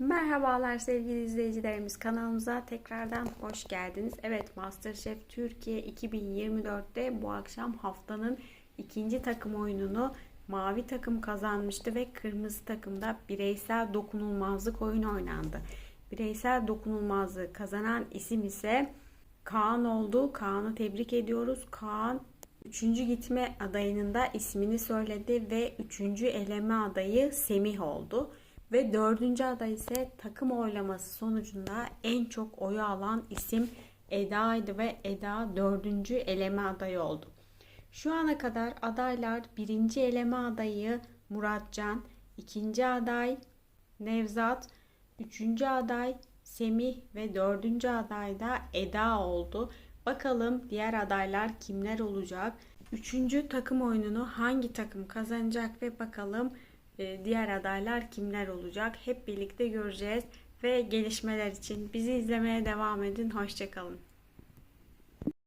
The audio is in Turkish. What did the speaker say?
Merhabalar sevgili izleyicilerimiz kanalımıza tekrardan hoş geldiniz. Evet Masterchef Türkiye 2024'te bu akşam haftanın ikinci takım oyununu mavi takım kazanmıştı ve kırmızı takımda bireysel dokunulmazlık oyunu oynandı. Bireysel dokunulmazlığı kazanan isim ise Kaan oldu. Kaan'ı tebrik ediyoruz. Kaan Üçüncü gitme adayının da ismini söyledi ve üçüncü eleme adayı Semih oldu. Ve dördüncü aday ise takım oylaması sonucunda en çok oyu alan isim Eda'ydı ve Eda dördüncü eleme adayı oldu. Şu ana kadar adaylar birinci eleme adayı Muratcan, ikinci aday Nevzat, üçüncü aday Semih ve dördüncü aday da Eda oldu. Bakalım diğer adaylar kimler olacak? Üçüncü takım oyununu hangi takım kazanacak ve bakalım diğer adaylar kimler olacak? Hep birlikte göreceğiz ve gelişmeler için bizi izlemeye devam edin. Hoşçakalın.